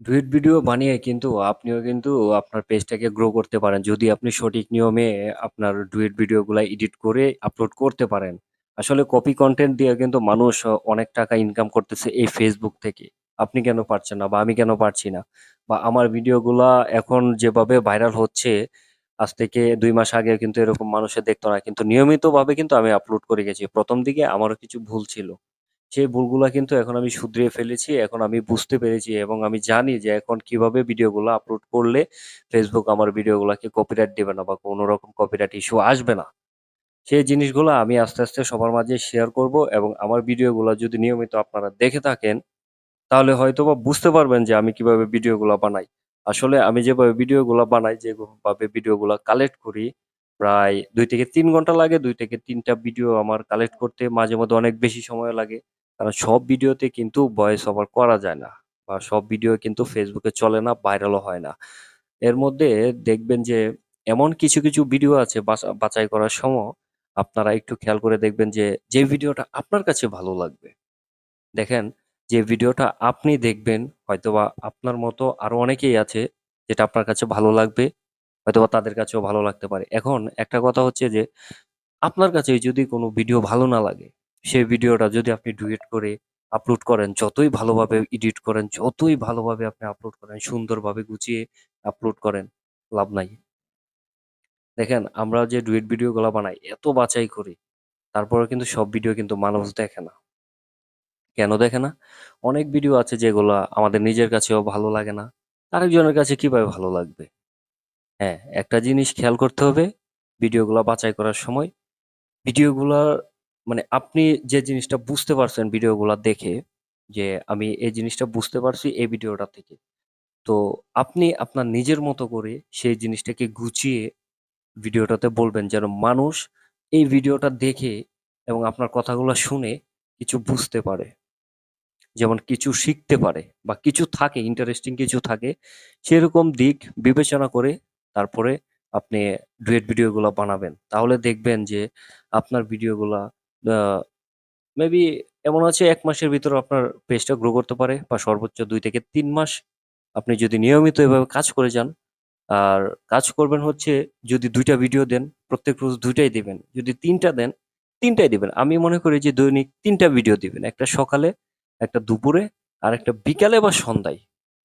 Duet video বানিয়ে কিন্তু আপনিও কিন্তু আপনার পেজটাকে গ্রো করতে পারেন। যদি আপনি সঠিক নিয়মে আপনার ডুয়েট ভিডিওগুলা এডিট করে আপলোড করতে পারেন। আসলে কপি কনটেন্ট দিয়ে কিন্তু মানুষ অনেক টাকা ইনকাম করতেছে এই Facebook থেকে। আপনি কেন পারছেন না? বা আমি কেন পারছি না? বা আমার ভিডিওগুলা এখন যেভাবে ভাইরাল হচ্ছে, আজ থেকে ২ মাস আগে কিন্তু এরকম মানুষে দেখত না। কিন্তু নিয়মিতভাবে কিন্তু আমি আপলোড করে গেছি। ১ম দিকে আমারও কিছু ভুল ছিল। সেই ভুলগুলা কিন্তু এখন আমি শুধরিয়ে ফেলেছি। এখন আমি বুঝতে পেরেছি এবং আমি জানি যে এখন কীভাবে ভিডিওগুলা আপলোড করলে Facebook আমার ভিডিওগুলাকে কপিরাইট দিবে না বা কোনো রকম কপিরাইট ইস্যু আসবে না। সেই জিনিসগুলা আমি আস্তে, আস্তে সবার মাঝে শেয়ার করব এবং আমার ভিডিওগুলা যদি নিয়মিত আপনারা দেখে থাকেন, তাহলে হয়তোবা বুঝতে পারবেন যে আমি কীভাবে ভিডিওগুলা বানাই। আসলে আমি যেভাবে ভিডিওগুলা বানাই, যেভাবে ভিডিওগুলা কালেক্ট করি, প্রায় ২ থেকে ৩ ঘণ্টা লাগে। ২ থেকে ৩ টা ভিডিও আমার কালেক্ট করতে মাঝে মধ্যে অনেক বেশি সময় লাগে। কারণ সব ভিডিওতে কিন্তু ভয়েস ওভার করা যায় না। বা সব ভিডিও কিন্তু ফেসবুকে চলে না, ভাইরালও হয় না। এর মধ্যে দেখবেন যে এমন কিছু, কিছু ভিডিও আছে বাছা বাছাই করার সময় আপনারা একটু খেয়াল করে দেখবেন যে, যে ভিডিওটা আপনার কাছে ভালো লাগবে। দেখেন যে ভিডিওটা আপনি দেখবেন হয়তোবা আপনার মতো আরও অনেকেই আছে যেটা আপনার কাছে ভালো লাগবে। হয়তোবা তাদের কাছেও ভালো লাগতে পারে। এখন একটা কথা হচ্ছে যে, আপনার কাছে যদি কোনো ভিডিও ভালো না লাগে, সেই ভিডিওটা যদি আপনি ডুয়েট করে আপলোড করেন, যতই ভালোভাবে এডিট করেন, যতই ভালোভাবে আপনি আপলোড করেন, সুন্দরভাবে গুছিয়ে আপলোড করেন, লাভ নাই। দেখেন আমরা যে ডুয়েট ভিডিওগুলা বানাই, এত বাছাই করি। তারপরে কিন্তু সব ভিডিও কিন্তু মানুষ দেখে না। কেন দেখে না? অনেক ভিডিও আছে যেগুলা আমাদের নিজের কাছেও ভালো লাগে না। আরেকজনের কাছে কীভাবে ভালো লাগবে? হ্যাঁ, একটা জিনিস খেয়াল করতে হবে ভিডিওগুলা বাছাই করার সময়, ভিডিওগুলার মানে আপনি যে জিনিসটা বুঝতে পারছেন ভিডিওগুলা দেখে, যে আমি এই জিনিসটা বুঝতে পারছি এই ভিডিওটা থেকে। তো আপনি আপনার নিজের মতো করে সেই জিনিসটাকে গুছিয়ে ভিডিওটাতে বলবেন যেন মানুষ এই ভিডিওটা দেখে এবং আপনার কথাগুলো শুনে কিছু বুঝতে পারে। যেমন কিছু শিখতে পারে বা কিছু থাকে ইন্টারেস্টিং কিছু থাকে, সেরকম দিক বিবেচনা করে তারপরে আপনি ডুয়েট ভিডিওগুলা বানাবেন। তাহলে দেখবেন যে আপনার ভিডিওগুলা মেবি এমন আছে এক মাসের ভিতরে আপনার পেজটা গ্রো করতে পারে বা সর্বোচ্চ দুই থেকে তিন মাস আপনি যদি নিয়মিত এভাবে কাজ করে যান। আর কাজ করবেন হচ্ছে যদি দুইটা ভিডিও দেন, প্রত্যেক রোজ ২ টাই দিবেন। যদি তিনটা দেন, ৩ টাই দিবেন। আমি মনে করি যে দৈনিক তিনটা ভিডিও দিবেন। একটা সকালে, একটা দুপুরে, আর একটা বিকালে বা সন্ধ্যায়।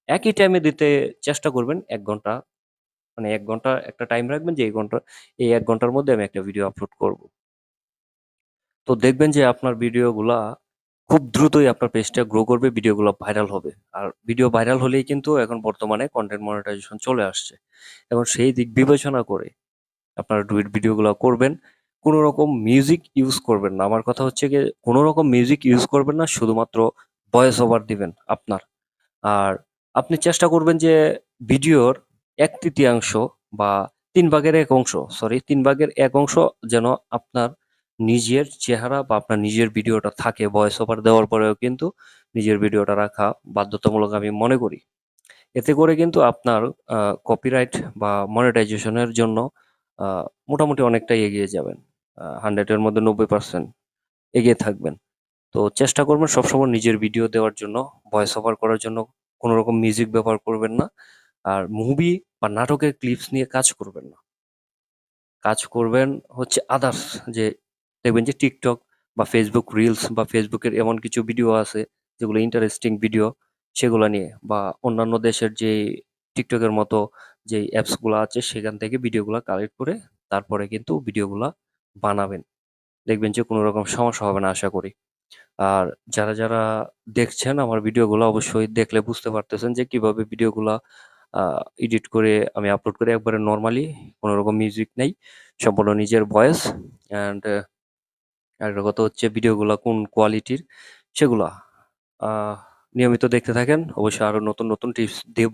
একই টাইমে দিতে চেষ্টা করবেন এক ঘণ্টা। মানে এক ঘণ্টা একটা টাইম রাখবেন যে এই ঘণ্টা এই এক ঘণ্টার মধ্যে আমি একটা ভিডিও আপলোড করব। তো দেখবেন যে আপনার ভিডিওগুলা খুব দ্রুতই আপনার পেজটা গ্রো করবে, ভিডিওগুলো ভাইরাল হবে। আর ভিডিও ভাইরাল হলেই কিন্তু এখন বর্তমানে কন্টেন্ট মনিটাইজেশন চলে আসছে। এবং সেই দিক বিবেচনা করে আপনারা ডুয়েট ভিডিওগুলা করবেন। কোন রকম মিউজিক ইউজ করবেন না। আমার কথা হচ্ছে গিয়ে কোন রকম মিউজিক ইউজ করবেন না। শুধুমাত্র ভয়েস ওভার দিবেন আপনার। আর আপনি চেষ্টা করবেন যে ভিডিওর ১/৩ বা তিন ভাগের এক অংশ, সরি তিন ভাগের এক অংশ যেন আপনার নিজের চেহারা বা আপনার নিজের ভিডিওটা থাকে। ভয়েস ওভার দেওয়ার পরেও কিন্তু নিজের ভিডিওটা রাখা বাধ্যতামূলক আমি মনে করি। এতে করে কিন্তু আপনার কপিরাইট বা মনিটাইজেশনের জন্য মোটামুটি অনেকটাই এগিয়ে যাবেন। আ 100 এর মধ্যে 90% এগিয়ে থাকবেন। তো চেষ্টা করবেন সবসময় নিজের ভিডিও দেওয়ার জন্য, ভয়েস ওভার করার জন্য কোন রকম মিউজিক ব্যবহার করবেন না। আর মুভি বা নাটকের ক্লিপস নিয়ে কাজ করবেন না। কাজ করবেন হচ্ছে আদার্স যে দেখবেন যে টিকটক বা ফেসবুক রিলস বা এর এমন কিছু ভিডিও আছে যেগুলো ইন্টারেস্টিং ভিডিও সেগুলা নিয়ে বা অন্যান্য দেশের যে এর মতো যেই অ্যাপসগুলা আছে সেখান থেকে ভিডিওগুলা কালেক্ট করে তারপরে কিন্তু ভিডিওগুলা বানাবেন। দেখবেন যে কোন রকম সমস্যা হবে না আশা করি। আর যারা, যারা দেখছেন আমার ভিডিওগুলা অবশ্যই দেখলে বুঝতে পারতেছেন যে কীভাবে ভিডিওগুলা এডিট করে আমি আপলোড করি একবারে নর্মালি কোন রকম মিউজিক নেই সম্পূর্ণ নিজের ভয়েস অ্যান্ড আরেকটা কথা হচ্ছে ভিডিওগুলো কোন কোয়ালিটির সেগুলা। নিয়মিত দেখতে থাকেন। অবশ্যই আরও নতুন, নতুন টিপস দেব।